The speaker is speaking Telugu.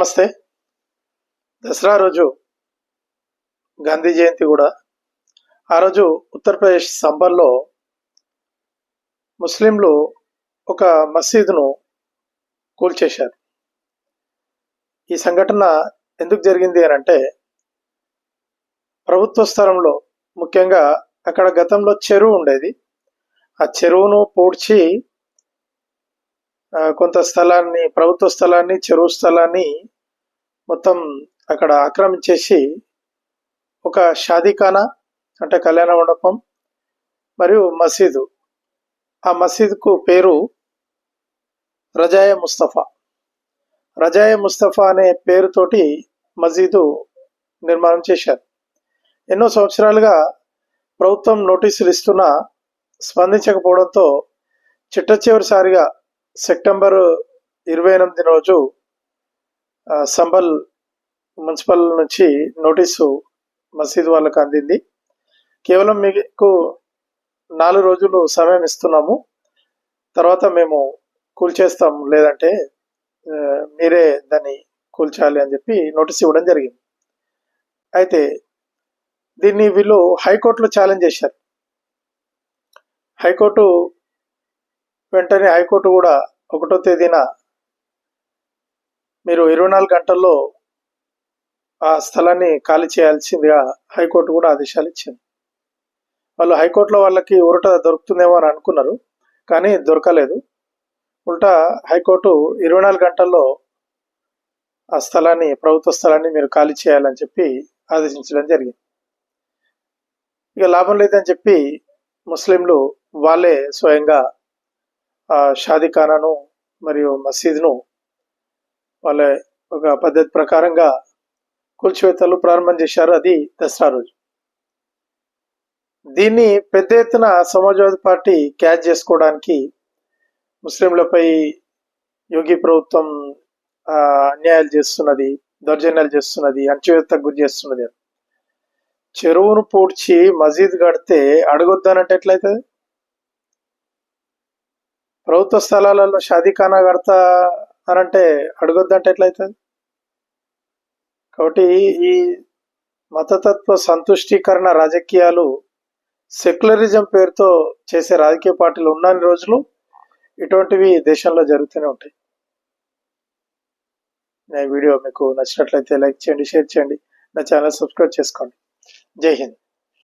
నమస్తే. దసరా రోజు గాంధీ జయంతి కూడా. ఆ రోజు ఉత్తరప్రదేశ్ సంబర్లో ముస్లింలు ఒక మసీదును కూల్చేశారు. ఈ సంఘటన ఎందుకు జరిగింది అని అంటే ప్రభుత్వ స్థలంలో ముఖ్యంగా అక్కడ గతంలో చెరువు ఉండేది. ఆ చెరువును పూడ్చి కొంత స్థలాన్ని ప్రభుత్వ స్థలాన్ని చెరువు స్థలాన్ని మొత్తం అక్కడ ఆక్రమించేసి ఒక షాదీఖానా అంటే కళ్యాణ మండపం మరియు మసీదు. ఆ మసీదుకు పేరు రజాయ ముస్తఫా. రజాయ ముస్తఫా అనే పేరుతోటి మసీదు నిర్మాణం చేశారు. ఎన్నో సంవత్సరాలుగా ప్రభుత్వం నోటీసులు ఇస్తున్నా స్పందించకపోవడంతో చిట్ట చివరిసారిగా సెప్టెంబర్ ఇరవై ఎనిమిది రోజు సంబల్ మున్సిపల్ నుంచి నోటీసు మసీదు వాళ్ళకు అందింది. కేవలం మీకు నాలుగు రోజులు సమయం ఇస్తున్నాము. తర్వాత మేము కూల్చేస్తాం లేదంటే మీరే దాన్ని కూల్చాలి అని చెప్పి నోటీస్ ఇవ్వడం జరిగింది. అయితే దీన్ని వీళ్ళు హైకోర్టులో ఛాలెంజ్ చేశారు. హైకోర్టు వెంటనే హైకోర్టు కూడా ఒకటో తేదీన మీరు ఇరవై నాలుగు గంటల్లో ఆ స్థలాన్ని ఖాళీ చేయాల్సిందిగా హైకోర్టు కూడా ఆదేశాలు ఇచ్చింది వాళ్ళు హైకోర్టులో వాళ్ళకి ఉరట దొరుకుతుందేమో అని అనుకున్నారు కానీ దొరకలేదు. ఉల్టా హైకోర్టు ఇరవై నాలుగు గంటల్లో ఆ స్థలాన్ని ప్రభుత్వ స్థలాన్ని మీరు ఖాళీ చేయాలని చెప్పి ఆదేశించడం జరిగింది. ఇక లాభం లేదని చెప్పి ముస్లింలు వాళ్ళే స్వయంగా ఆ షాదీఖానాను మరియు మసీదును వాళ్ళ ఒక పద్ధతి ప్రకారంగా కూల్చివేతలు ప్రారంభం చేశారు అది దసరా రోజు. దీన్ని పెద్ద ఎత్తున సమాజ్వాదీ పార్టీ క్యాచ్ చేసుకోవడానికి ముస్లింలపై యోగి ప్రభుత్వం అన్యాయాలు చేస్తున్నది దౌర్జన్యాలు చేస్తున్నది అణచివేతకు గురి చేస్తున్నది. చెరువును పూడ్చి మసీద్ కడితే అడగొద్దానంటే ఎట్లయితుంది? ప్రభుత్వ స్థలాలలో షాదీఖానా కడతా అనంటే అడగొద్దంటే ఎట్లయితుంది? కాబట్టి ఈ మతతత్వ సంతుష్టీకరణ రాజకీయాలు సెక్యులరిజం పేరుతో చేసే రాజకీయ పార్టీలు ఉన్నన్ని రోజులు ఇటువంటివి దేశంలో జరుగుతూనే ఉంటాయి. నా వీడియో మీకు నచ్చినట్లయితే లైక్ చేయండి షేర్ చేయండి నా ఛానల్ సబ్స్క్రైబ్ చేసుకోండి. జై హింద్.